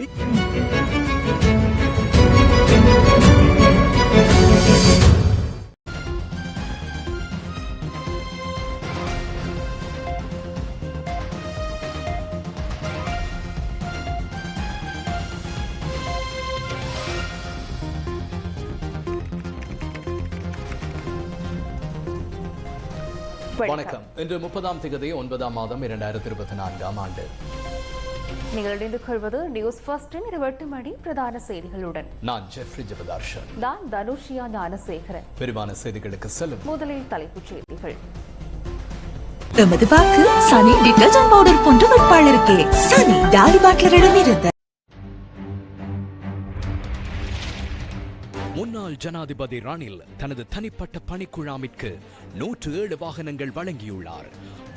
வணக்கம். இன்று முப்பதாம் திகதி ஒன்பதாம் மாதம் இரண்டாயிரத்தி இருபத்தி நான்காம் ஆண்டு. நீங்கள் இணைந்து கொள்வது நியூஸ் ஃபர்ஸ்டின் இருபட்டு மணி பிரதான செய்திகளுடன். நான் ஜெஃப்ரி ஜெபதார்ஷன். நான் தனுஷியா ஞானசேகரன். விரிவான செய்திகளுக்கு செல்லும் முதலில் தலைப்புச் செய்திகள். எமது வாக்கு சனி டிட்டர்ஜென்ட் பவுடர் போன்ற வேட்பாளருக்கே சனி டாடி பாட்லரிடம் இருந்து முன்னாள் ஜனாதிபதி ரணில் தனது தனிப்பட்ட பணிக்குழாமிற்கு நூற்று ஏழு வாகனங்கள் வழங்கியுள்ளார்.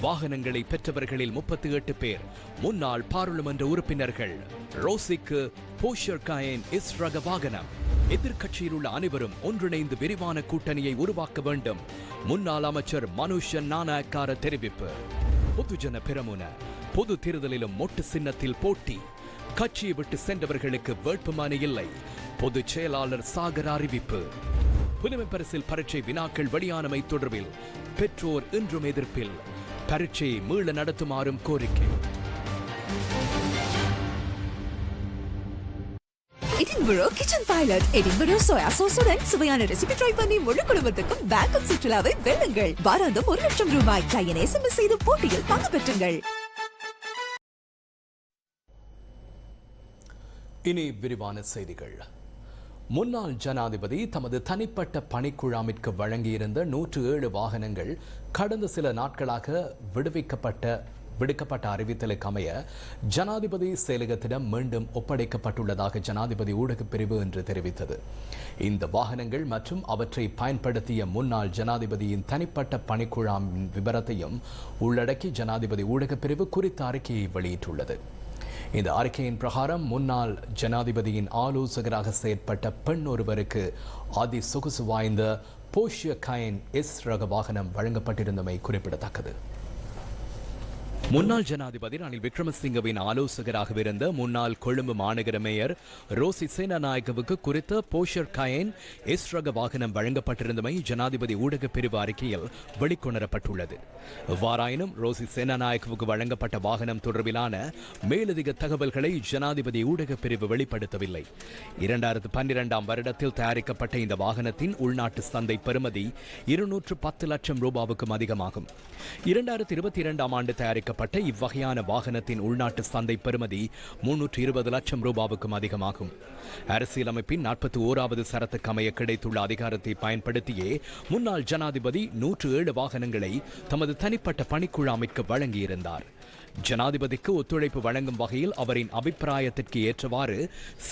வாகனங்களை பெற்றவர்களில் முப்பத்தி எட்டு பேர். முன்னாள் பாராளுமன்ற உறுப்பினர்கள் ரோசிக்கு போஷர் இஸ் ரக வாகனம். எதிர்கட்சியில் உள்ள அனைவரும் ஒன்றிணைந்து விரிவான கூட்டணியை உருவாக்க வேண்டும் முன்னாள் அமைச்சர் மனுஷன் நாணயக்கார தெரிவிப்பு. பொதுஜன பிரமுன பொது தேர்தலிலும் மொட்டு சின்னத்தில் போட்டி. கட்சியை விட்டு சென்றவர்களுக்கு வேட்புமனு இல்லை பொதுச் செயலாளர் சாகர் அறிவிப்பு. புதுமை பரிசில் பரீட்சை வினாக்கள் வெளியானமை தொடர்பில் பெற்றோர் இன்றும் எதிர்ப்பில். பரீட்சையை மீள நடத்துமாறும் கோரிக்கை. Edinburgh kitchen pilot Edinburgh soya சோசுடன் சுவையான ரெசிபி ட்ரை பண்ணி முழு குடும்பத்துக்கும் பேக்கப் சுற்றுலாவை வெல்லுங்கள். வாராந்தம் ஒரு லட்சம் ரூபாய். கையன் எஸ்எம்எஸ் செய்து போட்டியில் பங்கு பெற்றுங்கள். இனி விரிவான செய்திகள். முன்னாள் ஜனாதிபதி தமது தனிப்பட்ட பணிக்குழாமிற்கு வழங்கியிருந்த நூற்று ஏழு வாகனங்கள் கடந்த சில நாட்களாக விடுவிக்கப்பட்ட விடுக்கப்பட்ட அறிவித்தலுக்கு அமைய ஜனாதிபதி செயலகத்திடம் மீண்டும் ஒப்படைக்கப்பட்டுள்ளதாக ஜனாதிபதி ஊடகப் பிரிவு என்று தெரிவித்தது. இந்த வாகனங்கள் மற்றும் அவற்றை பயன்படுத்திய முன்னாள் ஜனாதிபதியின் தனிப்பட்ட பணிக்குழாமின் விவரத்தையும் உள்ளடக்கி ஜனாதிபதி ஊடகப் பிரிவு குறித்த அறிக்கையை வெளியிட்டுள்ளது. இந்த அறிக்கையின் பிரகாரம் முன்னாள் ஜனாதிபதியின் ஆலோசகராக செயற்பட்ட பெண் ஒருவருக்கு அதி சொகுசு வாய்ந்த போஷிய கயன் எஸ் ரக வாகனம் வழங்கப்பட்டிருந்தமை குறிப்பிடத்தக்கது. முன்னாள் ஜனாதிபதி ரணில் விக்ரமசிங்கவின் ஆலோசகராக இருந்த முன்னாள் கொழும்பு மாநகர மேயர் ரோசி சேனாநாயகவுக்கு குறித்த போஷர் கயன் எஸ் ரக வாகனம் வழங்கப்பட்டிருந்தமை ஜனாதிபதி ஊடகப் பிரிவு அறிக்கையில் வெளிக்கொணரப்பட்டுள்ளது. வாராயினும் ரோசி சேனாநாயகவுக்கு வழங்கப்பட்ட வாகனம் தொடர்பிலான மேலதிக தகவல்களை ஜனாதிபதி ஊடகப் பிரிவு வெளிப்படுத்தவில்லை. இரண்டாயிரத்து பன்னிரெண்டாம் வருடத்தில் தயாரிக்கப்பட்ட இந்த வாகனத்தின் உள்நாட்டு சந்தை பெறுமதி இருநூற்று பத்து லட்சம் ரூபாவுக்கும் அதிகமாகும். இரண்டாயிரத்தி இருபத்தி இரண்டாம் ஆண்டு தயாரிக்கப்பட்ட இவ்வகையான வாகனத்தின் உள்நாட்டு சந்தை பெறுமதி முன்னூற்று இருபது லட்சம் ரூபாவுக்கும் அதிகமாகும். அரசியலமைப்பின் நாற்பத்தி ஓராவது சரத்துக்கு அமைய கிடைத்துள்ள அதிகாரத்தை பயன்படுத்தியே முன்னாள் ஜனாதிபதி நூற்று ஏழு வாகனங்களை தமது தனிப்பட்ட பணிக்குழாமிற்கு வழங்கியிருந்தார். ஜனாதிபதிக்கு ஒத்துழைப்பு வழங்கும் வகையில் அவரின் அபிப்பிராயத்திற்கு ஏற்றவாறு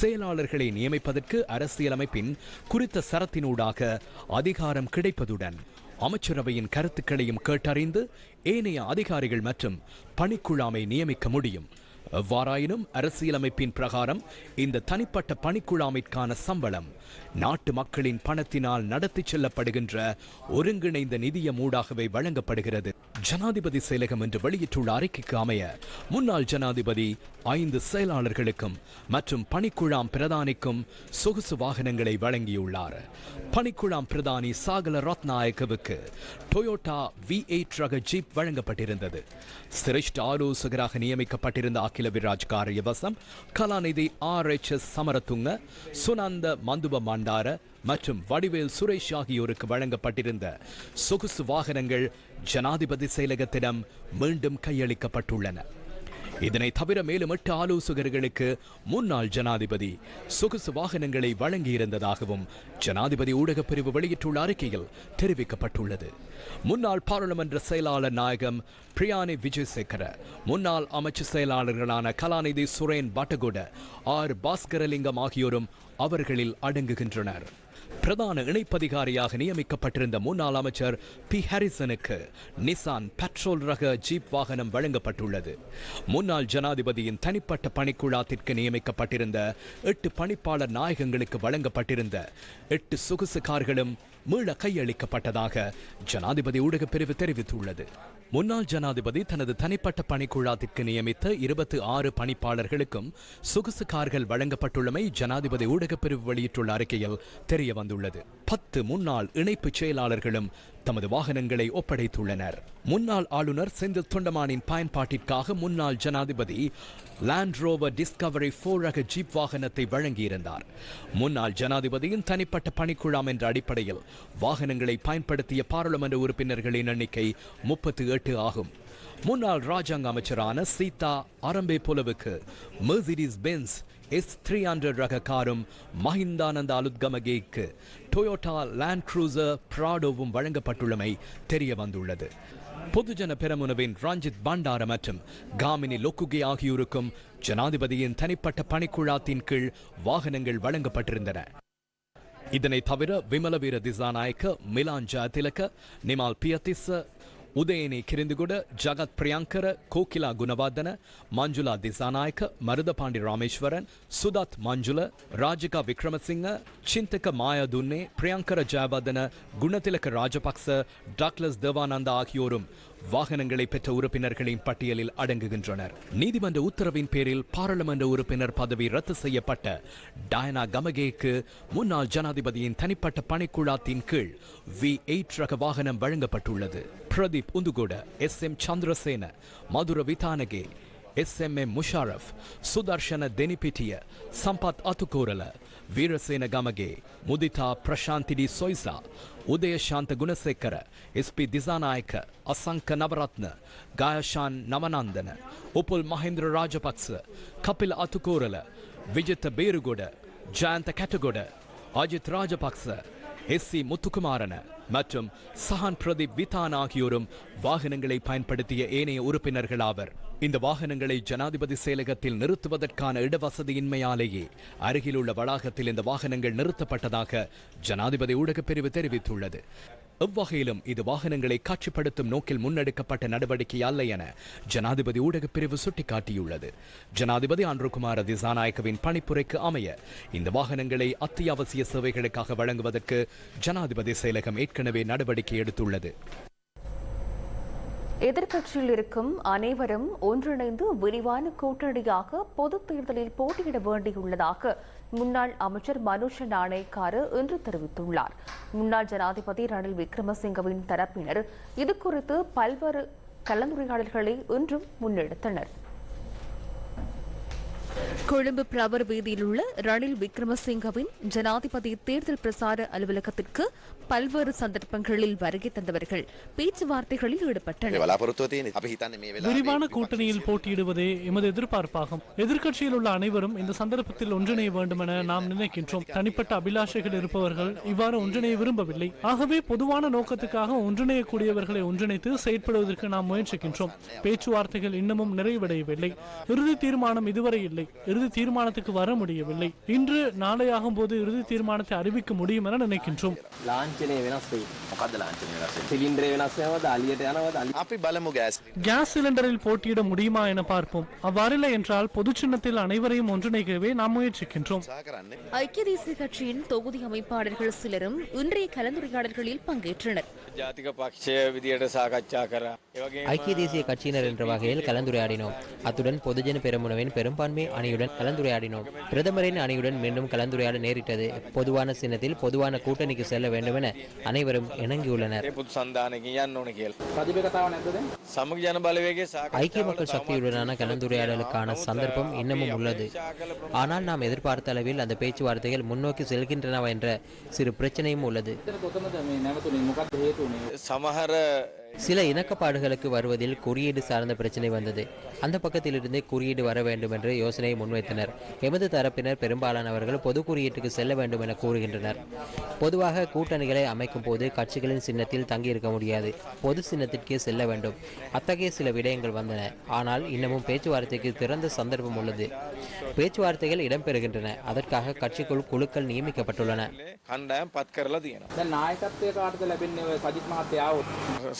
செயலாளர்களை நியமிப்பதற்கு அரசியலமைப்பின் குறித்த சரத்தினூடாக அதிகாரம் கிடைப்பதுடன் அமைச்சரவையின் கருத்துக்களையும் கேட்டறிந்து ஏனைய அதிகாரிகள் மற்றும் பணிக்குழாமை நியமிக்க முடியும். எவ்வாறாயினும் அரசியலமைப்பின் பிரகாரம் இந்த தனிப்பட்ட பணிக்குழாமிற்கான சம்பளம் நாட்டு மக்களின் பணத்தினால் நடத்தி செல்லப்படுகின்ற ஒருங்கிணைந்த நிதிய மூடாகவே வழங்கப்படுகிறது. ஜனாதிபதி செயலகம் என்று வெளியிட்டுள்ள அறிக்கைக்கு அமைய முன்னாள் ஜனாதிபதி ஐந்து செயலாளர்களுக்கும் மற்றும் பணிக்குழாம் பிரதானிக்கும் சொகுசு வாகனங்களை வழங்கியுள்ளார். பணிக்குழாம் பிரதானி சாகல ரத்நாயக்கவுக்கு டொயோட்டா வி எயிட் ரக ஜீப் வழங்கப்பட்டிருந்தது. சிரேஷ்ட ஆலோசகராக நியமிக்கப்பட்டிருந்த அகில விராஜ் காரியவசம் கலாநிதி R H S Samaratunga Sunanda Manthupa Mandara மற்றும் வடிவேல் சுரேஷ் ஆகியோருக்கு வழங்கப்பட்டிருந்த சொகுசு வாகனங்கள் ஜனாதிபதி செயலகத்திடம் மீண்டும் கையளிக்கப்பட்டுள்ளன. இதனை தவிர மேலும் எட்டு ஆலோசகர்களுக்கு முன்னாள் ஜனாதிபதி சொகுசு வாகனங்களை வழங்கியிருந்ததாகவும் ஜனாதிபதி ஊடகப் பிரிவு வெளியிட்டுள்ள அறிக்கையில் தெரிவிக்கப்பட்டுள்ளது. முன்னாள் பாராளுமன்ற செயலாளர் நாயகம் பிரியானி விஜயசேகர முன்னாள் அமைச்சு செயலாளர்களான கலாநிதி சுரேன் பட்டகுட ஆர் பாஸ்கரலிங்கம் ஆகியோரும் அவர்களில் அடங்குகின்றனர். பிரதான இணைப்பதிகாரியாக நியமிக்கப்பட்டிருந்த முன்னாள் அமைச்சர் பி. ஹாரிசனுக்கு நிசான் பெட்ரோல் ரக ஜீப் வாகனம் வழங்கப்பட்டுள்ளது. முன்னாள் ஜனாதிபதியின் தனிப்பட்ட பணிக்குழாத்திற்கு நியமிக்கப்பட்டிருந்த எட்டு பணிப்பாளர் நாயகங்களுக்கு வழங்கப்பட்டிருந்த எட்டு சொகுசு கார்களும் மீள கையளிக்கப்பட்டதாக ஜனாதிபதி ஊடகப் பிரிவு தெரிவித்துள்ளது. முன்னாள் ஜனாதிபதி தனது தனிப்பட்ட பணிக்குழாத்திற்கு நியமித்த இருபத்தி ஆறு பணிப்பாளர்களுக்கும் சொகுசு கார்கள் வழங்கப்பட்டுள்ளமை ஜனாதிபதி ஊடகப்பிரிவு வெளியிட்டுள்ள அறிக்கையில் தெரிய வந்துள்ளது பத்து முன்னாள் இணைப்பு செயலாளர்களும் தமது வாகனங்களை ஒப்படைத்துள்ளனர். முன்னாள் ஆளுநர் செந்தில் தொண்டமானின் பயன்பாட்டிற்காக முன்னாள் ஜனாதிபதி லேண்ட் ரோவர் டிஸ்கவரி போர் ரக ஜீப் வாகனத்தை வழங்கியிருந்தார். முன்னாள் ஜனாதிபதியின் தனிப்பட்ட பணிக்குழாம் என்ற அடிப்படையில் வாகனங்களை பயன்படுத்திய பாராளுமன்ற உறுப்பினர்களின் எண்ணிக்கை முப்பத்தி எட்டு ஆகும். முன்னாள் ராஜாங்க அமைச்சரான Seetha Arambe புலவுக்கு Mercedes Benz S three hundred ரக காரும் மஹிந்தானந்த அலுத்கமகேக்கு டொயோட்டா லேண்ட் க்ரூசர் பிராடோவும் வழங்கப்பட்டுள்ளமை தெரிய வந்துள்ளது பொதுஜன பெரமுனவின் ரஞ்சித் பண்டார மற்றும் காமினி லொக்குகே ஆகியோருக்கும் ஜனாதிபதியின் தனிப்பட்ட பணிக்குழாத்தின் கீழ் வாகனங்கள் வழங்கப்பட்டிருந்தன. இதனை தவிர விமலவீர திசாநாயக்க மிலான் ஜாதிலக நிமால் பியத்திச උදේනේ කිරිඳිගොඩ ජගත් ප්‍රියංකර කෝකිලා ගුණවර්ධන මංජුලා දිසානායක මරදපාණ්ඩි රාමේශ්වරන් සුදත් මංජුල රාජිකා වික්‍රමසිංහ චින්තක මායදුන්නේ ප්‍රියංකර ජයවර්ධන ගුණතිලක රාජපක්ෂ ඩක්ලස් දවානන්ද ආකියෝරුම්. வாகனங்களை பெற்ற உறுப்பினர்களின் பட்டியலில் அடங்குகின்றனர். நீதிமன்ற உத்தரவின் பேரில் பாராளுமன்ற உறுப்பினர் பதவி ரத்து செய்யப்பட்ட டயனா கமகேக்கு முன்னாள் ஜனாதிபதியின் தனிப்பட்ட பணிக்குழாத்தின் கீழ் வி எயிட் ரக வாகனம் வழங்கப்பட்டுள்ளது. பிரதீப் உந்துகோட எஸ் எம் சந்திரசேன மதுர விதானகே එස්MA මුෂාරෆ් සුදර්ශන දෙනිපිටිය සම්පත් අතුකෝරල වීරසේන ගමගේ මුදිතා ප්‍රශාන්තිඩි සොයිසා උදේශාන්ත ගුණසෙක්කර එස්පි දිසානායක අසංක නවරත්න ගායශාන් නවනන්දන උපුල් මහින්ද්‍ර රාජපක්ස කපිල අතුකෝරල විජත බේරුගොඩ ජයන්ත කැටගොඩ අජිත් රාජපක්ස එස්සි මුත්තුකුමාරණ மற்றும் சஹான் பிரதீப் விதான் ஆகியோரும் வாகனங்களை பயன்படுத்திய ஏனைய உறுப்பினர்கள் ஆவர் இந்த வாகனங்களை ஜனாதிபதி செயலகத்தில் நிறுத்துவதற்கான இடவசதியின்மையாலேயே அருகிலுள்ள வளாகத்தில் இந்த வாகனங்கள் நிறுத்தப்பட்டதாக ஜனாதிபதி ஊடகப் பிரிவு தெரிவித்துள்ளது. எவ்வகையிலும் இது வாகனங்களை காட்சிப்படுத்தும் நோக்கில் முன்னெடுக்கப்பட்ட நடவடிக்கை அல்ல என ஜனாதிபதி ஊடகப் பிரிவு சுட்டிக்காட்டியுள்ளது. ஜனாதிபதி அன்ருகுமார திசாநாயக்கவின் பணிப்புரைக்கு அமைய இந்த வாகனங்களை அத்தியாவசிய சேவைகளுக்காக வழங்குவதற்கு ஜனாதிபதி செயலகம் ஏற்கனவே நடவடிக்கை எடுத்துள்ளது. எதிர்க்கட்சியில் இருக்கும் அனைவரும் ஒன்றிணைந்து விரிவான கூட்டணியாக பொதுத் தேர்தலில் போட்டியிட வேண்டியுள்ளதாக முன்னாள் அமைச்சர் மனுஷ நாணயக்காரு இன்று தெரிவித்துள்ளார். முன்னாள் ஜனாதிபதி ரணில் விக்ரமசிங்கவின் தரப்பினர் இது குறித்து பல்வேறு கலந்துரையாடல்களை இன்றும் முன்னெடுத்தனர். கொழும்பு பிரவர் வீதியில் உள்ள ரணில் விக்ரமசிங்கவின் ஜனாதிபதி தேர்தல் பிரசார அலுவலகத்திற்கு பல்வேறு சந்தர்ப்பங்களில் வருகை தந்தவர்கள் பேச்சுவார்த்தைகளில் ஈடுபட்டனர். விரிவான கூட்டணியில் போட்டியிடுவதே எமது எதிர்பார்ப்பாகும். எதிர்க்கட்சியில் உள்ள அனைவரும் இந்த சந்தர்ப்பத்தில் ஒன்றிணைய வேண்டும் என நாம் நினைக்கின்றோம். தனிப்பட்ட அபிலாஷைகள் இருப்பவர்கள் இவ்வாறு ஒன்றிணைய விரும்பவில்லை. ஆகவே பொதுவான நோக்கத்துக்காக ஒன்றிணையக்கூடியவர்களை ஒன்றிணைத்து செயற்படுவதற்கு நாம் முயற்சிக்கின்றோம். பேச்சுவார்த்தைகள் இன்னமும் நிறைவடையவில்லை. இறுதி தீர்மானம் இதுவரை இல்லை. முடியவில்லை. இறுதி தீர்மானத்துக்கு வர முடியவில்லை. இன்று நாளையாகும் போது இறுதி தீர்மானத்தை அறிவிக்க முடியும் என நினைக்கின்றோம். கேஸ் சிலிண்டரில் போட்டியிட முடியுமா என பார்ப்போம். அவ்வாறில்லை என்றால் பொது சின்னத்தில் அனைவரையும் ஒன்றிணைக்கவே நாம் முயற்சிக்கின்றோம். ஐக்கிய தேசிய கட்சியின் தொகுதி அமைப்பாளர்கள் சிலரும் இன்றைய கலந்துரையாடல்களில் பங்கேற்றனர். ஐக்கிய தேசிய கட்சியினர் என்ற வகையில் கலந்துரையாடினோம். அத்துடன் பொதுஜன பெருமுனவின் பெரும்பான்மை அணியுடன் கலந்துரையாடினோம். பிரதமரின் அணியுடன் மீண்டும் கலந்துரையாட நேரிட்டது. பொதுவான சின்னத்தில் பொதுவான கூட்டணிக்கு செல்ல வேண்டும் என அனைவரும் இணங்கியுள்ளனர். ஐக்கிய மக்கள் சக்தியுடனான கலந்துரையாடலுக்கான சந்தர்ப்பம் இன்னமும் உள்ளது. ஆனால் நாம் எதிர்பார்த்த அளவில் அந்த பேச்சுவார்த்தைகள் முன்னோக்கி செல்கின்றனவா என்ற சிறு பிரச்சனையும் உள்ளது. சமஹர சில இணக்கப்பாடுகளுக்கு வருவதில் குறியீடு சார்ந்த பிரச்சனை வந்தது. அந்த பக்கத்திலிருந்து குறியீடு வர வேண்டும் என்ற யோசனையை முன்வைத்தனர். எமது தரப்பினர் பெரும்பாலானவர்கள் பொது குறியீட்டுக்கு செல்ல வேண்டும் என கூறுகின்றனர். பொதுவாக கூட்டணிகளை அமைக்கும் போது கட்சிகளின் சின்னத்தில் தங்கியிருக்க முடியாது. பொது சின்னத்திற்கே செல்ல வேண்டும். அத்தகைய சில விடயங்கள் வந்தன. ஆனால் இன்னமும் பேச்சுவார்த்தைக்கு திறந்த சந்தர்ப்பம் உள்ளது. பேச்சுவார்த்தைகள் இடம்பெறுகின்றன. அதற்காக கட்சிக்குள் குழுக்கள் நியமிக்கப்பட்டுள்ளன.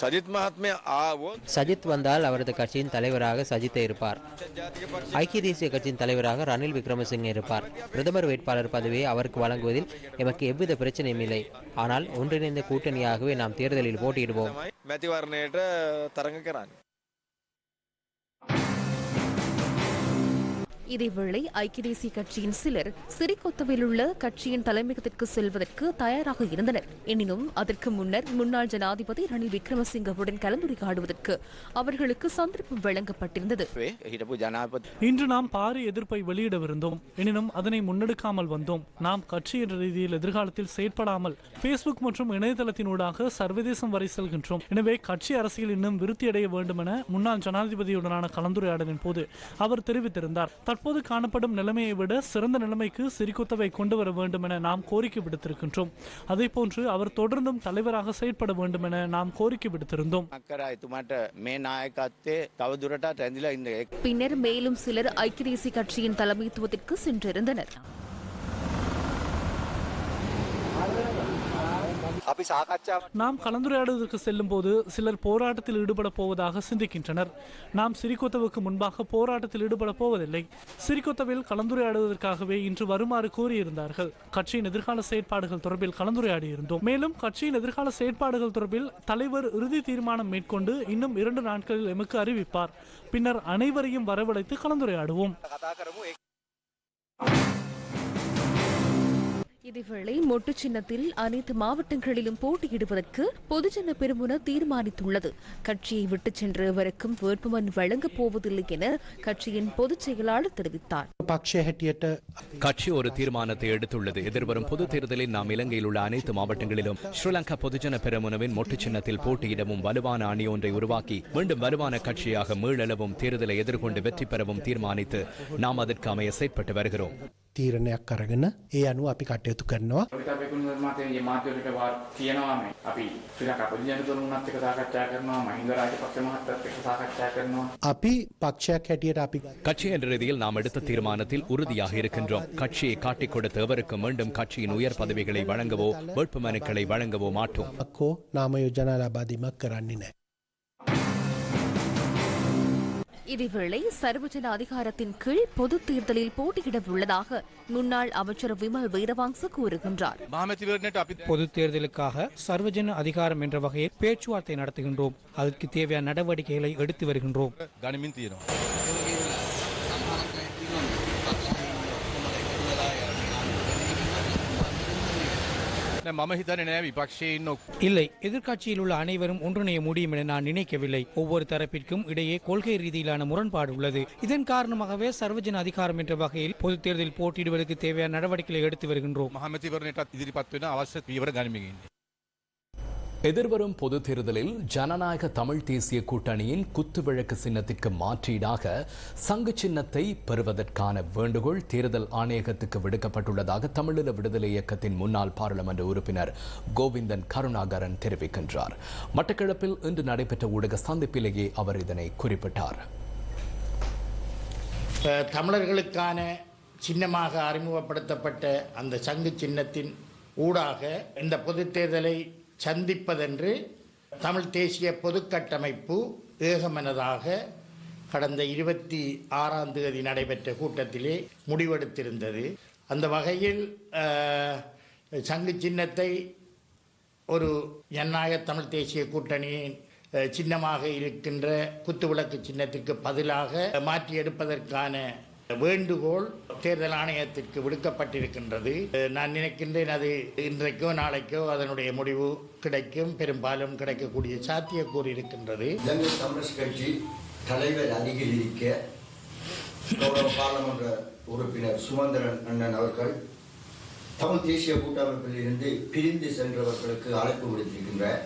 சஜித் சஜித் மகாத்மே சஜித் வந்தால் அவரது கட்சியின் தலைவராக சஜித்தை இருப்பார். ஐக்கிய தேசிய கட்சியின் தலைவராக ரணில் விக்ரமசிங்கே இருப்பார். பிரதமர் வேட்பாளர் பதவியை அவருக்கு வழங்குவதில் எமக்கு எவ்வித பிரச்சனையும் இல்லை. ஆனால் ஒன்றிணைந்த கூட்டணியாகவே நாம் தேர்தலில் போட்டியிடுவோம். தரங்குகிறான் இதேவேளை ஐக்கிய தேசிய கட்சியின் சிலர் சிறிகொத்தவில் உள்ள கட்சியின் தலைமையகத்திற்கு செல்வதற்கு தயாராக இருந்தனர். எனினும் அதற்கு முன்னர் முன்னாள் ஜனாதிபதி ரணில் விக்ரமசிங்கவுடன் கலந்துரையாடுவதற்கு அவர்களுக்கு சந்தர்ப்பம் வழங்கப்பட்டிருந்தது. இன்று நாம் பாரிய எதிர்ப்பை வெளியிடவிருந்தோம். எனினும் அதனை முன்னெடுக்காமல் வந்தோம். நாம் கட்சி என்ற ரீதியில் எதிர்காலத்தில் செயற்படாமல் பேஸ்புக் மற்றும் இணையதளத்தினூடாக சர்வதேசம் வரை செல்கின்றோம். எனவே கட்சி அரசியல் இன்னும் விருத்தி அடைய வேண்டும் என முன்னாள் ஜனாதிபதியுடனான கலந்துரையாடலின் போது அவர் தெரிவித்திருந்தார். தற்போது காணப்படும் நிலைமையை விட சிறந்த நிலைமைக்கு சிறிகுத்தவை கொண்டு வர வேண்டும் என நாம் கோரிக்கை விடுத்திருக்கின்றோம். அதே போன்று அவர் தொடர்ந்தும் தலைவராக செயற்பட வேண்டும் என நாம் கோரிக்கை விடுத்திருந்தோம். பின்னர் மேலும் சிலர் ஐக்கிய தேசிய கட்சியின் தலைமைத்துவத்திற்கு சென்றிருந்தனர். நாம் கலந்துரையாடுவதற்கு செல்லும் போது சிலர் போராட்டத்தில் ஈடுபட போவதாக சிந்திக்கின்றனர். நாம் சிறிகொத்தவுக்கு முன்பாக போராட்டத்தில் ஈடுபட போவதில்லை. சிறிகொத்தவில் கலந்துரையாடுவதற்காகவே இன்று வருமாறு கூறியிருந்தார்கள். கட்சியின் எதிர்கால செயற்பாடுகள் தொடர்பில் கலந்துரையாடி இருந்தோம் மேலும் கட்சியின் எதிர்கால செயற்பாடுகள் தொடர்பில் தலைவர் இறுதி தீர்மானம் மேற்கொண்டு இன்னும் இரண்டு நாட்களில் எமக்கு அறிவிப்பார். பின்னர் அனைவரையும் வரவழைத்து கலந்துரையாடுவோம். இதேவேளை மொட்டு சின்னத்தில் அனைத்து மாவட்டங்களிலும் போட்டியிடுவதற்கு பொதுஜன பெருமுன தீர்மானித்துள்ளது. கட்சியை விட்டு சென்று வரைக்கும் வேட்புமனு வழங்கப் போவதில்லை என கட்சியின் பொதுச் செயலாளர் தெரிவித்தார். கட்சி ஒரு தீர்மானத்தை எடுத்துள்ளது. எதிர்வரும் பொது தேர்தலில் நாம் இலங்கையில் உள்ள அனைத்து மாவட்டங்களிலும் ஸ்ரீலங்கா பொதுஜன பெருமுனவின் மொட்டு சின்னத்தில் போட்டியிடவும் வலுவான அணி ஒன்றை உருவாக்கி மீண்டும் வலுவான கட்சியாக மீளளவும் தேர்தலை எதிர்கொண்டு வெற்றி பெறவும் தீர்மானித்து நாம் அதற்கு அமைய செயற்பட்டு வருகிறோம். තීරණයක් අරගෙන ඒ අනුව අපි කටයුතු කරනවා. විතපෙකුන් මාතේ මාධ්‍යවලට වා කියනවා මේ අපි ශ්‍රී ලංකා පොදු ජනතුරුන්වත් එක්ක සාකච්ඡා කරනවා මහින්ද රාජපක්ෂ මහත්තයත් එක්ක සාකච්ඡා කරනවා අපි පක්ෂයක් හැටියට අපි கட்சி என்ற ரீதியில் நாம் எடுத்த தீர்மானத்தில் உறுதியாக இருக்கின்றோம் கட்சியை காட்டிக் கொடுத்த எவருக்கு மீண்டும் கட்சியின் உயர் பதவிகளை வழங்கவோ வேட்புமனுக்களை வழங்கவோ மாட்டோம் හෝ නාම යෝජනා ලබාදීමක් කරන්නේ இதேவேளை சர்வஜன அதிகாரத்தின் கீழ் பொது தேர்தலில் போட்டியிட உள்ளதாக முன்னாள் அமைச்சர் விமல் வீரவாங்சு கூறுகின்றார். பொது தேர்தலுக்காக சர்வஜன அதிகாரம் என்ற வகையில் பேச்சுவார்த்தை நடத்துகின்றோம். அதற்கு தேவையான நடவடிக்கைகளை எடுத்து வருகின்றோம். ගනිමින් තියෙනවා. මම හිතන නෑ විපක්ෂයෙන් ඔක් இல்லை எதிர்க்கட்சியில் உள்ள அனைவரும் ஒன்றிணைய முடியும் என நான் நினைக்கவில்லை ஒவ்வொரு தரப்பிற்கும் இடையே கொள்கை ரீதியிலான முரண்பாடு உள்ளது இதன் காரணமாகவே சர்வஜன அதிகாரம் என்ற வகையில் பொது தேர்தலில் போட்டியிடுவதற்கு தேவையான நடவடிக்கைகளை எடுத்து வருகின்றோம் මහමැතිවරණයටත් ඉදිරිපත් වෙන අවශ්‍ය පීවර ගනිමින්. எதிர்வரும் பொது தேர்தலில் ஜனநாயக தமிழ் தேசிய கூட்டணியின் குத்துவிளக்கு சின்னத்திற்கு மாற்றீடாக சங்கு சின்னத்தை பெறுவதற்கான வேண்டுகோள் தேர்தல் ஆணையகத்துக்கு விடுக்கப்பட்டுள்ளதாக தமிழீழ விடுதலை இயக்கத்தின் முன்னாள் பாராளுமன்ற உறுப்பினர் கோவிந்தன் கருணாகரன் தெரிவிக்கின்றார். மட்டக்களப்பில் இன்று நடைபெற்ற ஊடக சந்திப்பிலேயே அவர் இதனை குறிப்பிட்டார். தமிழர்களுக்கான சின்னமாக அறிமுகப்படுத்தப்பட்ட அந்த சங்கு சின்னத்தின் ஊடாக இந்த பொது தேர்தலை சந்திப்பதென்று தமிழ் தேசிய பொதுக்கட்டமைப்பு ஏகமனதாக கடந்த இருபத்தி ஆறாம் தேதி நடைபெற்ற கூட்டத்திலே முடிவெடுத்திருந்தது. அந்த வகையில் சங்கு சின்னத்தை ஒரு ஜனநாயக தமிழ் தேசிய கூட்டணியின் சின்னமாக இருக்கின்ற குத்துவிளக்கு சின்னத்திற்கு பதிலாக மாற்றி எடுப்பதற்கான வேண்டுகோள் தேர்தல் ஆணையத்திற்கு விடுக்கப்பட்டிருக்கின்றது. நான் நினைக்கின்றேன் அது இன்றைக்கோ நாளைக்கோ அதனுடைய முடிவு கிடைக்கும். பெரும்பாலும் கிடைக்கக்கூடிய சாத்தியக்கூறு இருக்கின்றது. இலங்கை தமிழரசு கட்சி தலைவர் அருகில் இருக்க பாராளுமன்ற உறுப்பினர் சுமந்திரன் அண்ணன் அவர்கள் தமிழ் தேசிய கூட்டமைப்பில் இருந்து பிரிந்து சென்றவர்களுக்கு அழைப்பு விடுத்திருக்கின்றார்.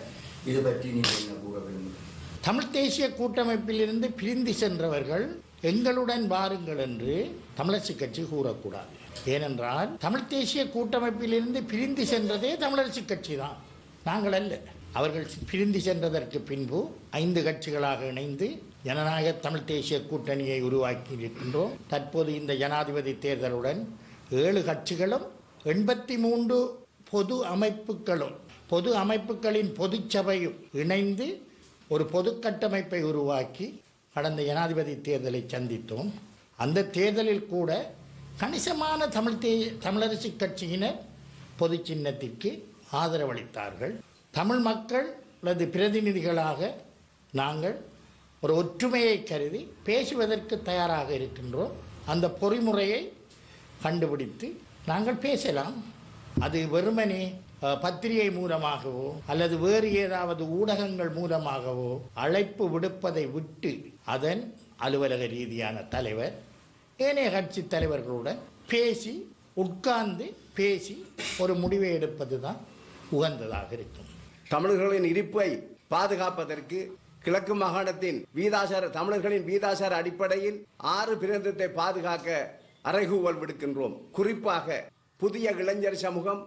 இது பற்றி நீங்கள் என்ன கூற விரும்புகிறீர்கள் தமிழ் தேசிய கூட்டமைப்பிலிருந்து பிரிந்து சென்றவர்கள் எங்களுடன் வாருங்கள் என்று தமிழரசு கட்சி கூறக்கூடாது. ஏனென்றால் தமிழ் தேசிய கூட்டமைப்பிலிருந்து பிரிந்து சென்றதே தமிழரசு கட்சி தான். நாங்கள் அல்ல. அவர்கள் பிரிந்து சென்றதற்கு பின்பு ஐந்து கட்சிகளாக இணைந்து ஜனநாயக தமிழ் தேசிய கூட்டணியை உருவாக்கி இருக்கின்றோம் தற்போது இந்த ஜனாதிபதி தேர்தலுடன் ஏழு கட்சிகளும் எண்பத்தி மூன்று பொது அமைப்புகளும் பொது அமைப்புகளின் பொதுச்சபையும் இணைந்து ஒரு பொது கட்டமைப்பை உருவாக்கி கடந்த ஜனாதிபதி தேர்தலை சந்தித்தோம். அந்த தேர்தலில் கூட கணிசமான தமிழ் தே தமிழரசு கட்சியினர் பொது சின்னத்திற்கு ஆதரவளித்தார்கள். தமிழ் மக்கள் அல்லது பிரதிநிதிகளாக நாங்கள் ஒரு ஒற்றுமையை கருதி பேசுவதற்கு தயாராக இருக்கின்றோம். அந்த பொறிமுறையை கண்டுபிடித்து நாங்கள் பேசலாம். அது வெறுமனே பத்திரிகை மூலமாகவோ அல்லது வேறு ஏதாவது ஊடகங்கள் மூலமாகவோ அழைப்பு விடுப்பதை விட்டு அதன் அலுவலக ரீதியான தலைவர் ஏனைய கட்சி தலைவர்களுடன் பேசி உட்கார்ந்து பேசி ஒரு முடிவை எடுப்பது தான் உகந்ததாக இருக்கும். தமிழர்களின் இருப்பை பாதுகாப்பதற்கு கிழக்கு மாகாணத்தின் வீதாசார தமிழர்களின் வீதாசார அடிப்படையில் ஆறு பிரந்தத்தை பாதுகாக்க அறைகூவல் விடுக்கின்றோம். குறிப்பாக புதிய இளைஞர் சமூகம்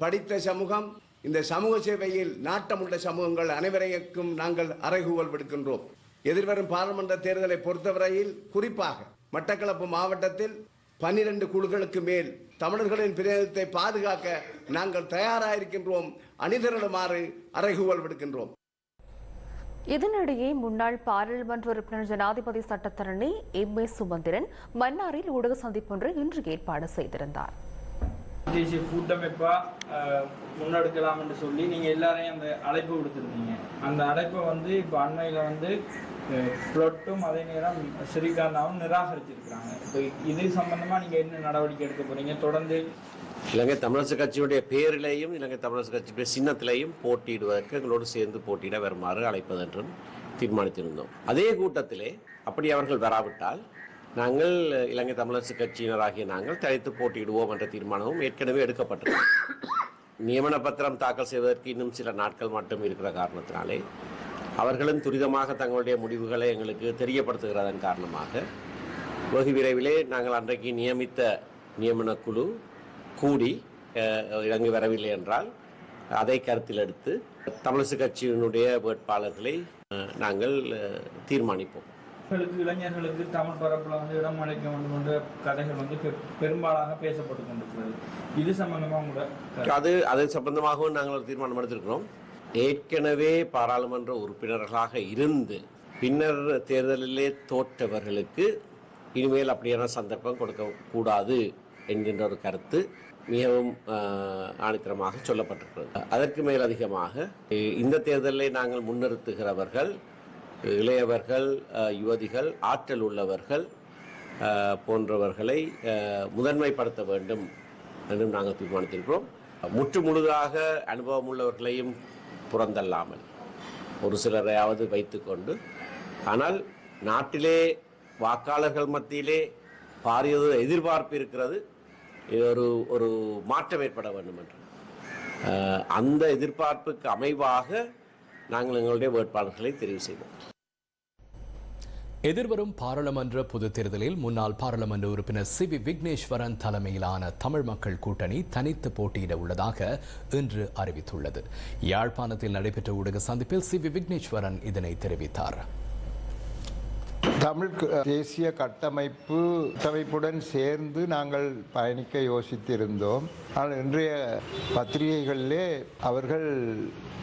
படித்த சமூகம் இந்த சமூக சேவையில் நாட்டமுள்ள சமூகங்கள் அனைவரைக்கும் நாங்கள் அறைகூவல் விடுக்கின்றோம். எதிர்வரும் பாராளுமன்ற தேர்தலை பொறுத்தவரையில் குறிப்பாக மட்டக்களப்பு மாவட்டத்தில் பன்னிரண்டு குழுக்களுக்கு மேல் தமிழர்களின் பிரதத்தை பாதுகாக்க நாங்கள் தயாராயிருக்கின்றோம் அணிதிரளுமாறு அறைகூவல் விடுக்கின்றோம். இதனிடையே முன்னாள் பாராளுமன்ற உறுப்பினர் ஜனாதிபதி சட்டத்தரணி எம் ஏ சுமந்திரன் மன்னாரில் ஊடக சந்திப்பொன்றை இன்று ஏற்பாடு செய்திருந்தார். தேசிய கூட்டமைப்பா முன்னெடுக்கலாம் என்று சொல்லி நீங்க எல்லாரையும் அந்த அழைப்பு விடுத்திருந்தீங்க. அந்த அழைப்பை வந்து இப்போ அண்மையில வந்து புளொட்டும் அதே நேரம் ஸ்ரீகாந்தாவும் நிராகரிச்சிருக்கிறாங்க. இப்போ இது சம்பந்தமா நீங்க என்ன நடவடிக்கை எடுக்க போறீங்க? தொடர்ந்து இலங்கை தமிழரசு கட்சியுடைய பேரிலேயும் இலங்கை தமிழரசு கட்சியுடைய சின்னத்திலேயும் போட்டியிடுவதற்கு எங்களோடு சேர்ந்து போட்டியிட வருமாறு அழைப்பதென்றும் தீர்மானித்திருந்தோம். அதே கூட்டத்திலே அப்படி அவர்கள் வராவிட்டால் நாங்கள் இலங்கை தமிழரசு கட்சியினராகிய நாங்கள் தனித்து போட்டியிடுவோம் என்ற தீர்மானமும் ஏற்கனவே எடுக்கப்பட்டது. நியமன பத்திரம் தாக்கல் செய்வதற்கு இன்னும் சில நாட்கள் மட்டும் இருக்கிற காரணத்தினாலே அவர்களும் துரிதமாக தங்களுடைய முடிவுகளை எங்களுக்கு தெரியப்படுத்துகிறதன் காரணமாக வெகு விரைவிலே நாங்கள் அன்றைக்கு நியமித்த நியமன குழு கூடி இறங்கி வரவில்லை என்றால் அதை கருத்தில் எடுத்து தமிழரசு கட்சியினுடைய வேட்பாளர்களை நாங்கள் தீர்மானிப்போம். இளைஞர்களுக்கு தமிழ் பரப்புல வந்து இடம் அளிக்க வேண்டும் என்ற கதைகள் வந்து பெரும்பாலாக பேசப்பட்டு கொண்டிருக்கிறது. இது சம்பந்தமா கூட அது அது சம்பந்தமாகவும் நாங்கள் ஒரு தீர்மானம் எடுத்திருக்கிறோம். ஏற்கனவே பாராளுமன்ற உறுப்பினர்களாக இருந்து பின்னர் தேர்தலிலே தோற்றவர்களுக்கு இனிமேல் அப்படியான சந்தர்ப்பம் கொடுக்கக்கூடாது என்கின்ற ஒரு கருத்து மிகவும் ஆணித்தரமாக சொல்லப்பட்டிருக்கிறது. அதற்கு மேல் அதிகமாக இந்த தேர்தலை நாங்கள் முன்னிறுத்துகிறவர்கள் இளையவர்கள் யுவதிகள் ஆற்றல் உள்ளவர்கள் போன்றவர்களை முதன்மைப்படுத்த வேண்டும் என்றும் நாங்கள் தீர்மானித்திருக்கிறோம். முற்று முழுதாக அனுபவம் உள்ளவர்களையும் புறந்தள்ளாமல். ஒரு சிலரையாவது வைத்துக்கொண்டு ஆனால் நாட்டிலே வாக்காளர்கள் மத்தியிலே பாரியது எதிர்பார்ப்பு இருக்கிறது ஒரு ஒரு மாற்றம் ஏற்பட வேண்டும் என்று. அந்த எதிர்பார்ப்புக்கு அமைவாக நாங்கள் எங்களுடைய வேட்பாளர்களை தெரிவு செய்வோம். எதிர்வரும் பாராளுமன்ற பொதுத் தேர்தலில் முன்னாள் பாராளுமன்ற உறுப்பினர் சி வி விக்னேஸ்வரன் தலைமையிலான தமிழ் மக்கள் கூட்டணி தனித்து போட்டியிட உள்ளதாக இன்று அறிவித்துள்ளது. யாழ்ப்பாணத்தில் நடைபெற்ற ஊடக சந்திப்பில் சி வி விக்னேஸ்வரன் இதனை தெரிவித்தார். தமிழ் தேசிய கட்டமைப்பு கட்டமைப்புடன் சேர்ந்து நாங்கள் பயணிக்க யோசித்திருந்தோம். ஆனால் இன்றைய பத்திரிகைகளிலே அவர்கள்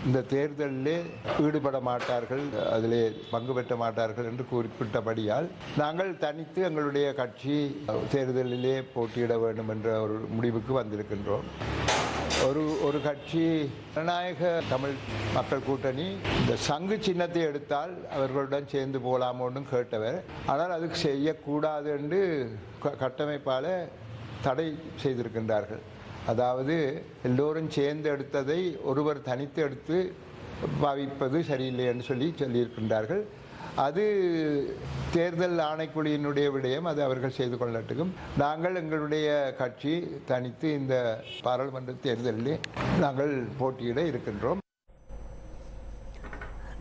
இந்த தேர்தலிலே ஈடுபட மாட்டார்கள் அதிலே பங்கு பெற்ற மாட்டார்கள் என்று குறிப்பிட்டபடியால் நாங்கள் தனித்து எங்களுடைய கட்சி தேர்தலிலே போட்டியிட வேண்டும் என்ற ஒரு முடிவுக்கு வந்திருக்கின்றோம். ஒரு ஒரு கட்சி ஜனநாயக தமிழ் மக்கள் கூட்டணி இந்த சங்கு சின்னத்தை எடுத்தால் அவர்களுடன் சேர்ந்து போலாமோன்னு கேட்டவர் ஆனால் அதுக்கு செய்யக்கூடாது என்று க- தடை செய்திருக்கின்றார்கள். அதாவது எல்லோரும் சேர்ந்து எடுத்ததை ஒருவர் தனித்து எடுத்து பாவிப்பது சரியில்லை என்று சொல்லி சொல்லியிருக்கின்றார்கள். அது தேர்தல் ஆணைக்குழுவினுடைய விடயம் அது அவர்கள் செய்து கொள்ளட்டுக்கும். நாங்கள் எங்களுடைய கட்சி தனித்து இந்த பாராளுமன்ற தேர்தலில் நாங்கள் போட்டியிட இருக்கின்றோம்.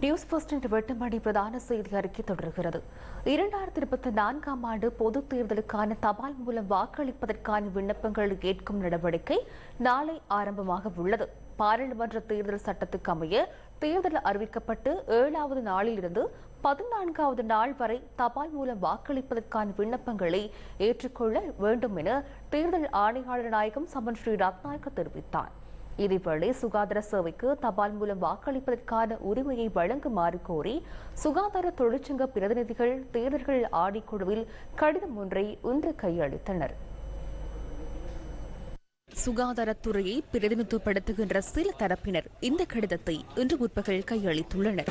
நியூஸ் ஃபர்ஸ்டின் வெட்டுமணி பிரதான செய்தி அறிக்கை தொடர்கிறது. இரண்டாயிரத்தி இருபத்தி நான்காம் ஆண்டு பொதுத் தேர்தலுக்கான தபால் மூலம் வாக்களிப்பதற்கான விண்ணப்பங்களை ஏற்கும் நடவடிக்கை நாளை ஆரம்பமாக உள்ளது. பாராளுமன்ற தேர்தல் சட்டத்துக்கு அமைய தேர்தல் அறிவிக்கப்பட்டு ஏழாவது நாளிலிருந்து பதினான்காவது நாள் வரை தபால் மூலம் வாக்களிப்பதற்கான விண்ணப்பங்களை ஏற்றுக்கொள்ள வேண்டும் என தேர்தல் ஆணையாளர் நாயகம் சமன் ஸ்ரீ ரத்நாயக்க தெரிவித்தார். இதேவேளை சுகாதார சேவைக்கு தபால் மூலம் வாக்களிப்பதற்கான உரிமையை வழங்குமாறு கோரி சுகாதார தொழிற்சங்க பிரதிநிதிகள் தேர்தல்கள் ஆணைக்குழுவில் கடிதம் ஒன்றை இன்று கையளித்தனர். சுகாதாரத்துறையை பிரதிநிதித்துவப்படுத்துகின்ற சில தரப்பினர் இந்த கடிதத்தை இன்று முற்பகல் கையளித்துள்ளனர்.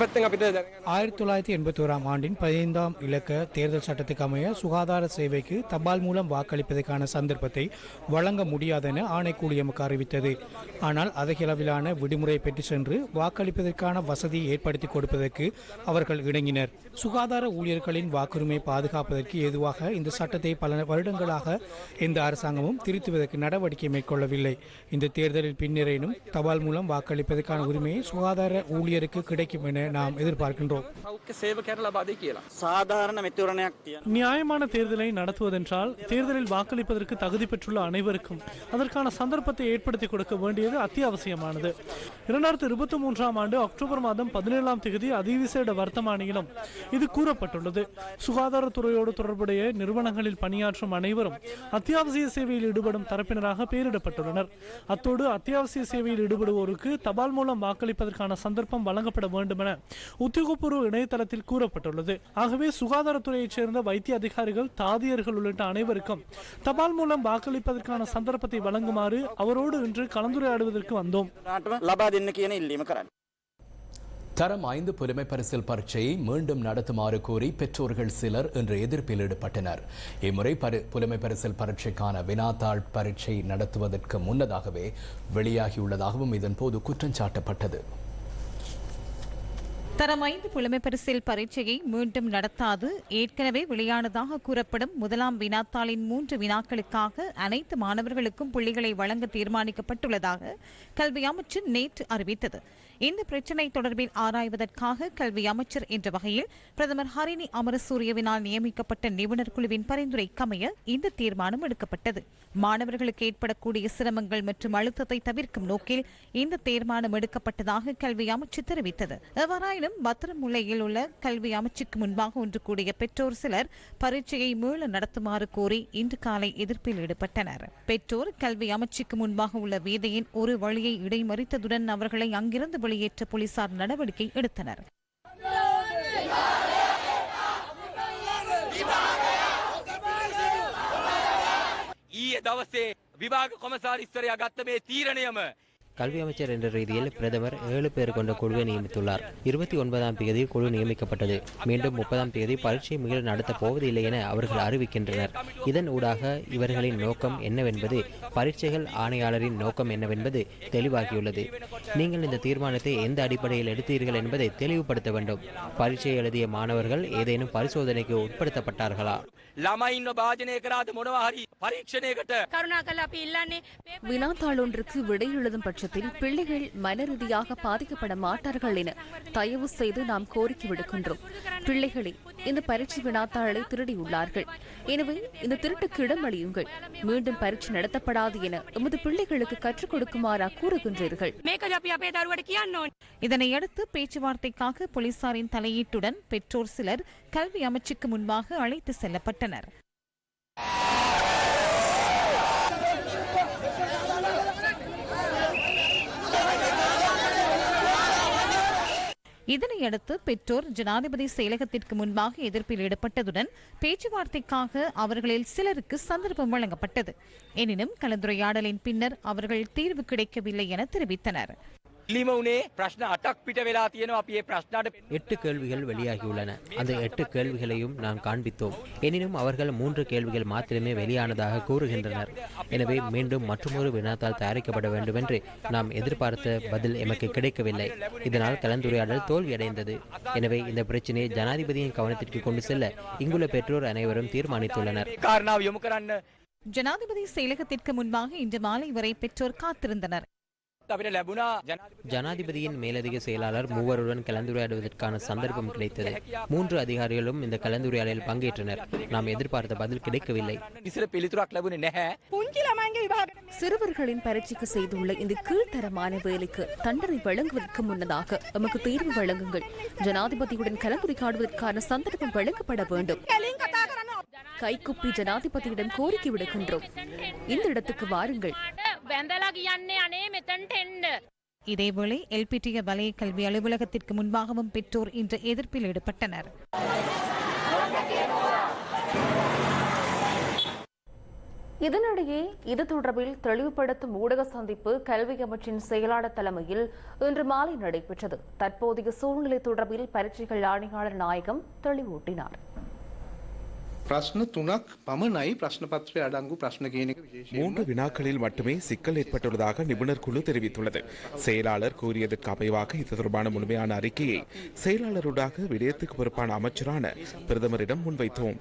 ஆயிரத்தி தொள்ளாயிரத்தி எண்பத்தி ஓராம் ஆண்டின் பதினைந்தாம் இலக்க தேர்தல் சட்டத்துக்கு அமைய சுகாதார சேவைக்கு தபால் மூலம் வாக்களிப்பதற்கான சந்தர்ப்பத்தை வழங்க முடியாதென ஆணைக்குழு எமக்கு அறிவித்தது. ஆனால் அதிகளவிலான விடுமுறை பெற்று சென்று வாக்களிப்பதற்கான வசதியை ஏற்படுத்தி கொடுப்பதற்கு அவர்கள் இணங்கினர். சுகாதார ஊழியர்களின் வாக்குரிமை பாதுகாப்பதற்கு ஏதுவாக இந்த சட்டத்தை பல வருடங்களாக இந்த அரசாங்கமும் திருத்துவதற்கு நடவடிக்கை மேற்கொள்ள கொள்ளவில்லை. இந்த தேர்தலில் பின்னரேனும் தபால் மூலம் வாக்களிப்பதற்கான உரிமையை சுகாதார ஊழியருக்கு கிடைக்கும் என நாம் எதிர்பார்க்கின்றோம். நியாயமான தேர்தலை நடத்துவதென்றால் தேர்தலில் வாக்களிப்பதற்கு தகுதி பெற்றுள்ள அனைவருக்கும் அதற்கான சந்தர்ப்பத்தை ஏற்படுத்தி கொடுக்க வேண்டியது அத்தியாவசியமானது. இரண்டாயிரத்தி இருபத்தி மூன்றாம் ஆண்டு அக்டோபர் மாதம் பதினேழாம் தேதி அதிவிசேட வர்த்தமானியிலும் இது கூறப்பட்டுள்ளது. சுகாதாரத்துறையோடு தொடர்புடைய நிறுவனங்களில் பணியாற்றும் அனைவரும் அத்தியாவசிய சேவையில் ஈடுபடும் தரப்பினராக பெயரிடப்பட்டு ஈடுபட்டுள்ளனர் அத்தோடு அத்தியாவசிய சேவையில் ஈடுபடுவோருக்கு தபால் மூலம் வாக்களிப்பதற்கான சந்தர்ப்பம் வழங்கப்பட வேண்டும் என உத்தியோகபூர்வ இணையதளத்தில் கூறப்பட்டுள்ளது. ஆகவே சுகாதாரத்துறையைச் சேர்ந்த வைத்திய அதிகாரிகள் தாதியர்கள் உள்ளிட்ட அனைவருக்கும் தபால் மூலம் வாக்களிப்பதற்கான சந்தர்ப்பத்தை வழங்குமாறு அவரோடு இன்று கலந்துரையாடுவதற்கு வந்தோம். தரம் ஐந்து புலமை பரிசில் பரீட்சையை மீண்டும் நடத்துமாறு கோரி பெற்றோர்கள் சிலர் இன்று எதிர்ப்பில் ஈடுபட்டனர். இம்முறை பரி புலமை பரிசில் பரீட்சைக்கான வினாத்தாள் பரீட்சை நடத்துவதற்கு முன்னதாகவே வெளியாகியுள்ளதாகவும் இதன்போது குற்றம் சாட்டப்பட்டது. தரம் ஐந்து புலமை பரிசில் பரீட்சையை மீண்டும் நடத்தாது ஏற்கனவே வெளியானதாக கூறப்படும் முதலாம் வினாத்தாளின் மூன்று வினாக்களுக்காக அனைத்து மாணவர்களுக்கும் புள்ளிகளை வழங்க தீர்மானிக்கப்பட்டுள்ளதாக கல்வி அமைச்சர் நேற்று அறிவித்தது. இந்த பிரச்சினை தொடர்பில் ஆராய்வதற்காக கல்வி அமைச்சர் என்ற வகையில் பிரதமர் ஹரிணி அமரசூரியவினால் நியமிக்கப்பட்ட நிபுணர் குழுவின் பரிந்துரைக்கமைய இந்த தீர்மானம் எடுக்கப்பட்டது. மாணவர்களுக்கு ஏற்படக்கூடிய சிரமங்கள் மற்றும் அழுத்தத்தை தவிர்க்கும் நோக்கில் இந்த தீர்மானம் எடுக்கப்பட்டதாக கல்வி அமைச்சர் தெரிவித்தது. எவ்வாறாயினும் பத்திரமுல்லையில் உள்ள கல்வி அமைச்சுக்கு முன்பாக ஒன்று கூடிய பெற்றோர் சிலர் பரீட்சையை மீள நடத்துமாறு கோரி இன்று காலை எதிர்ப்பில் ஈடுபட்டனர். பெற்றோர் கல்வி அமைச்சுக்கு முன்பாக உள்ள வீதியின் ஒரு வழியை இடைமறித்ததுடன் அவர்களை அங்கிருந்து வெளியேற்ற போலீசார் நடவடிக்கை எடுத்தனர் ඊයේ දවසේ විභාග කොමසාරිස්වරයා ගත්ත මේ තීරණයම கல்வி அமைச்சர் என்ற ரீதியில் பிரதமர் ஏழு பேர் கொண்ட குழுவை நியமித்துள்ளார். இருபத்தி ஒன்பதாம் தேதி குழு நியமிக்கப்பட்டது. மீண்டும் முப்பதாம் தேதி பரீட்சை மீண்டும் நடத்தப் போவதில்லை என அவர்கள் அறிவிக்கின்றனர். இதன் ஊடாக இவர்களின் நோக்கம் என்னவென்பது பரீட்சைகள் ஆணையாளரின் நோக்கம் என்னவென்பது தெளிவாகியுள்ளது. நீங்கள் இந்த தீர்மானத்தை எந்த அடிப்படையில் எடுத்தீர்கள் என்பதை தெளிவுபடுத்த வேண்டும். பரீட்சை எழுதிய மாணவர்கள் ஏதேனும் பரிசோதனைக்கு உட்படுத்தப்பட்டார்களா? வினாத்தாள் ஒன்றுக்கு விடை எழுதும் பட்சத்தில் சமூகத்தில் பிள்ளைகள் மனரீதியாக பாதிக்கப்பட மாட்டார்கள் என தயவு செய்து நாம் கோரிக்கை விடுக்கின்றோம். பிள்ளைகளே இந்த பரீட்சை வினாத்தாளை திருடியுள்ளார்கள். எனவே இந்த திருட்டுக்கு இடமளியுங்கள் மீண்டும் பரீட்சை நடத்தப்படாது என எமது பிள்ளைகளுக்கு கற்றுக் கொடுக்குமாறா கூறுகின்றீர்கள். இதனையடுத்து பேச்சுவார்த்தைக்காக போலீசாரின் தலையீட்டுடன் பெற்றோர் சிலர் கல்வி அமைச்சுக்கு முன்பாக அழைத்து செல்லப்பட்டனர். இதனையடுத்து பெற்றோர் ஜனாதிபதி செயலகத்திற்கு முன்பாக எதிர்ப்பில் ஈடுபட்டதுடன் பேச்சுவார்த்தைக்காக அவர்களில் சிலருக்கு சந்தர்ப்பம் வழங்கப்பட்டது. எனினும் கலந்துரையாடலின் பின்னர் அவர்கள் தீர்வு கிடைக்கவில்லை என தெரிவித்தனர். ඉල්ලීම වනේ ප්‍රශ්න අටක් පිට වෙලා තියෙනවා අපි ඒ ප්‍රශ්නට எட்டு கேள்விகள் வெளியாகியுள்ளன அந்த எட்டு கேள்விகளையும் நாம் காண்பித்தோம் எனினும் அவர்கள் மூன்று கேள்விகள் மாத்திரமே வெளியானதாக கூறுகின்றனர் எனவே மீண்டும் மற்றொரு வினாத்தால் தயாரிக்கப்பட வேண்டும் என்று நாம் எதிர்பார்த்த பதில் எமக்கு கிடைக்கவில்லை இதனால் கலந்துரையாடல் தோல்வியடைந்தது எனவே இந்த பிரச்சனையை ஜனாதிபதியின் கவனத்திற்கு கொண்டு செல்ல இங்குள்ள பெற்றோர் அனைவரும் தீர்மானித்துள்ளனர் කාරණාව යොමු කරන්න ஜனாதிபதி செயலகத்திற்கு முன்பாக இன்று மாலை வரை பெற்றோர் காத்திருந்தனர் ஜனாதிபதியின் மேலதிக செயலாளர் மூவருடன் கலந்துரையாடுவதற்கான சந்தர்ப்பம் கிடைத்தது. மூன்று அதிகாரிகளும் இந்த கலந்துரையாடலில் பங்கேற்றனர். நாம் எதிர்பார்த்த பதில் கிடைக்கவில்லை. சிறுவர்களின் பரீட்சைக்கு செய்துள்ள இந்த கீழ்த்தரமான வேலைக்கு தண்டனை வழங்குவதற்கு முன்னதாக எமக்கு தீர்வு வழங்குங்கள். ஜனாதிபதியுடன் கலந்துரையாடுவதற்கான சந்தர்ப்பம் வழங்கப்பட வேண்டும். கைக்குப்பி ஜனாதிபதியிடம் கோரிக்கை விடுகின்றோம் இந்த இடத்துக்கு வாருங்கள். இதேவேளை எல்பிடிய வலய கல்வி அலுவலகத்திற்கு முன்பாகவும் பெற்றோர் இன்று எதிர்ப்பில் ஈடுபட்டனர். இதனிடையே இது தொடர்பில் தெளிவுபடுத்தும் ஊடக சந்திப்பு கல்வி அமைச்சின் செயலாளர் தலைமையில் இன்று மாலை நடைபெற்றது. தற்போதைய சூழ்நிலை தொடர்பில் பரீட்சைகள் ஆணையாளர் நாயகம் தெளிவூட்டினார். ප්‍රශ්න තුනක් පමණයි ප්‍රශ්න පත්‍රය අඩංගු ප්‍රශ්න කියන එක විශේෂයෙන් மூன்று வினாக்களில் மட்டுமே சிக்கல் ஏற்பட்டுள்ளதாக நிபுணர் குழு தெரிவித்துள்ளது செயலாளர் கூறியதற்கு அமைவாக இது தொடர்பான முழுமையான அறிக்கையை செயலாளருடாக விடயத்துக்கு பொறுப்பான அமைச்சரான பிரதமரிடம் முன்வைத்தோம்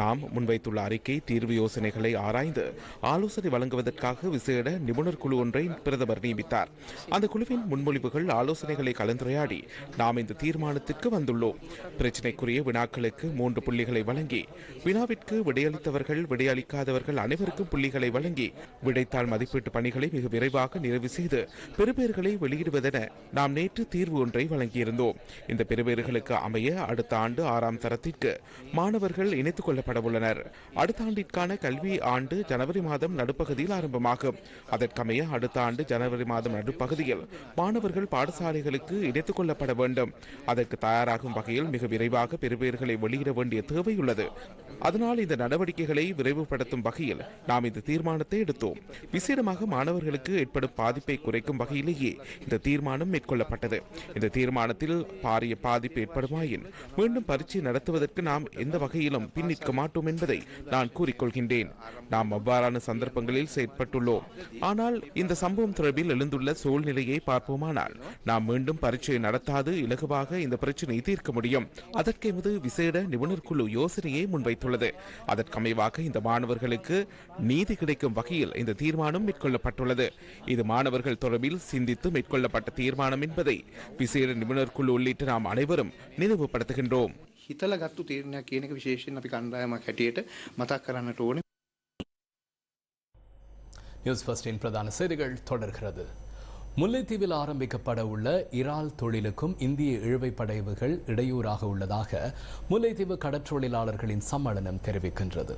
நாம் முன்வைத்துள்ள அறிக்கை தீர்வு யோசனைகளை ஆராய்ந்து ஆலோசனை வழங்குவதற்காக விசேட நிபுணர் குழு ஒன்றை பிரதமர் நியமித்தார் அந்த குழுவின் முன்மொழிவுகள் ஆலோசனைகளை கலந்துரையாடி நாம் இந்த தீர்மானத்திற்கு வந்துள்ளோம் பிரச்சினைக்குரிய வினாக்களுக்கு மூன்று புள்ளிகளை வழங்கி வினாவிற்கு விடையளித்தவர்கள் விடையளிக்காதவர்கள் அனைவருக்கும் புள்ளிகளை வழங்கி விடைத்தாள் மதிப்பீட்டு பணிகளை மிக விரைவாக நிறைவு செய்து பெறுபேறுகளை வெளியிடுவதென நாம் நேற்று தீர்வு ஒன்றை வழங்கியிருந்தோம். இந்த பெறுபேறுகளுக்கு அமைய அடுத்த ஆண்டு ஆறாம் தரத்திற்கு மாணவர்கள் இணைத்துக் கொள்ளப்பட உள்ளனர். அடுத்த ஆண்டிற்கான கல்வி ஆண்டு ஜனவரி மாதம் நடுப்பகுதியில் ஆரம்பமாகும். அதற்கமைய அடுத்த ஆண்டு ஜனவரி மாதம் நடுப்பகுதியில் மாணவர்கள் பாடசாலைகளுக்கு இணைத்துக் கொள்ளப்பட வேண்டும். அதற்கு தயாராகும் வகையில் மிக விரைவாக பெறுபேறுகளை வெளியிட வேண்டிய தேவை உள்ளது அதனால் இந்த நடவடிக்கைகளை விரைவுபடுத்தும் வகையில் நாம் இந்த தீர்மானத்தை எடுத்தோம். விசேடமாக மாணவர்களுக்கு ஏற்படும் பாதிப்பை குறைக்கும் வகையிலேயே இந்த தீர்மானம் மேற்கொள்ளப்பட்டது. இந்த தீர்மானத்தில் பாரிய பாதிப்பு ஏற்படுமாயின் மீண்டும் பரீட்சை நடத்துவதற்கு நாம் எந்த வகையிலும் பின்னிற்க மாட்டோம் என்பதை நான் கூறிக்கொள்கின்றேன். நாம் அவ்வாறான சந்தர்ப்பங்களில் செயற்பட்டுள்ளோம். ஆனால் இந்த சம்பவம் தொடர்பில் எழுந்துள்ள சூழ்நிலையை பார்ப்போமானால் நாம் மீண்டும் பரீட்சை நடத்தாது இலகுவாக இந்த பிரச்சனையை தீர்க்க முடியும். அதற்கு எமது விசேட நிபுணர் குழு யோசனையை முன்வைத்துள்ளது அதற்கமைவாக இந்த மாணவர்களுக்கு நீதி கிடைக்கும் வகையில் இந்த தீர்மானம் மேற்கொள்ளப்பட்டுள்ளது இது மாணவர்கள் தொடர்பில் சிந்தித்து மேற்கொள்ளப்பட்ட தீர்மானம் என்பதை விசேட நிபுணர் குழு உள்ளிட்ட நாம் அனைவரும் நினைவுபடுத்துகின்றோம் හිතල ගත්තු තීරණයක් කියන එක විශේෂයෙන් අපි කණ්ඩායමක් හැටියට මතක් කරන්නට ඕනේ நியூஸ் ஃபர்ஸ்டின் பிரதான செய்திகள் தொடர்கிறது முல்லைத்தீவில் ஆரம்பிக்கப்பட உள்ள இறால் தொழிலுக்கும் இந்திய இழுவை படைவுகள் இடையூறாக உள்ளதாக முல்லைத்தீவு கடற்றொழிலாளர்களின் சம்மேளனம் தெரிவிக்கின்றது.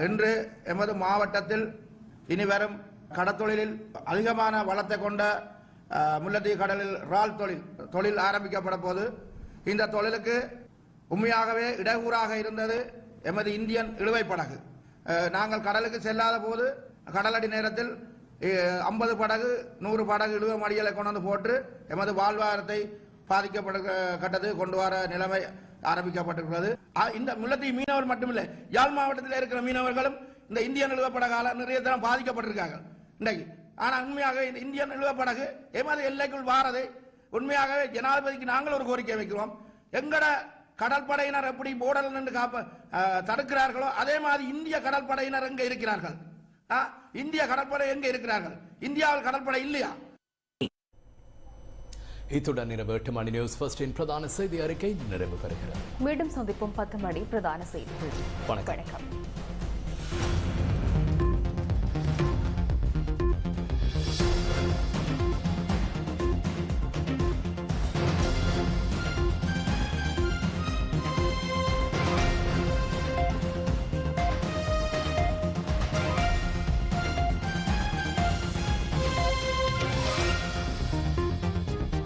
இன்று எமது மாவட்டத்தில் இனி வரும் கடத்தொழிலில் அதிகமான வளத்தை கொண்ட ஆஹ், முல்லைத்தீவு கடலில் இறால் தொழில் தொழில் ஆரம்பிக்கப்பட போது இந்த தொழிலுக்கு உண்மையாகவே இடையூறாக இருந்தது எமது இந்தியன் இழுவை படகு. நாங்கள் கடலுக்கு செல்லாத போது கடலடி நேரத்தில் ஐம்பது படகு நூறு படகு இழுவ மடிகளை கொண்டு வந்து போட்டு எமது வாழ்வாதாரத்தை பாதிக்கப்பட கட்டது கொண்டு வர நிலைமை ஆரம்பிக்கப்பட்டிருக்கிறது. இந்த முல்லத்தீவு மீனவர் மட்டுமில்லை யாழ் மாவட்டத்தில் இருக்கிற மீனவர்களும் இந்த இந்தியன் நிலுவப்படகால நிறைய தரம் பாதிக்கப்பட்டிருக்காங்க இன்றைக்கு. ஆனால் உண்மையாக இந்த இந்தியன் நிலுவப்படகு எமது எல்லைக்குள் வாரதை உண்மையாகவே ஜனாதிபதிக்கு நாங்கள் ஒரு கோரிக்கை வைக்கிறோம். எங்கட கடற்படையினர் எப்படி போடல நின்று காப்ப தடுக்கிறார்களோ அதே மாதிரி இந்திய கடற்படையினர் இங்கே இருக்கிறார்கள். இந்திய கடற்படை எங்க இருக்கிறார்கள்? இந்தியாவில் கடற்படை இல்லையா? இத்துடன் இரவு எட்டு மணி நியூஸ் ஃபர்ஸ்டின் பிரதான செய்தி அறிக்கை நிறைவு பெறுகிறது. மீண்டும் சந்திப்போம் பத்து மணி பிரதான செய்திகள். வணக்கம். வணக்கம்.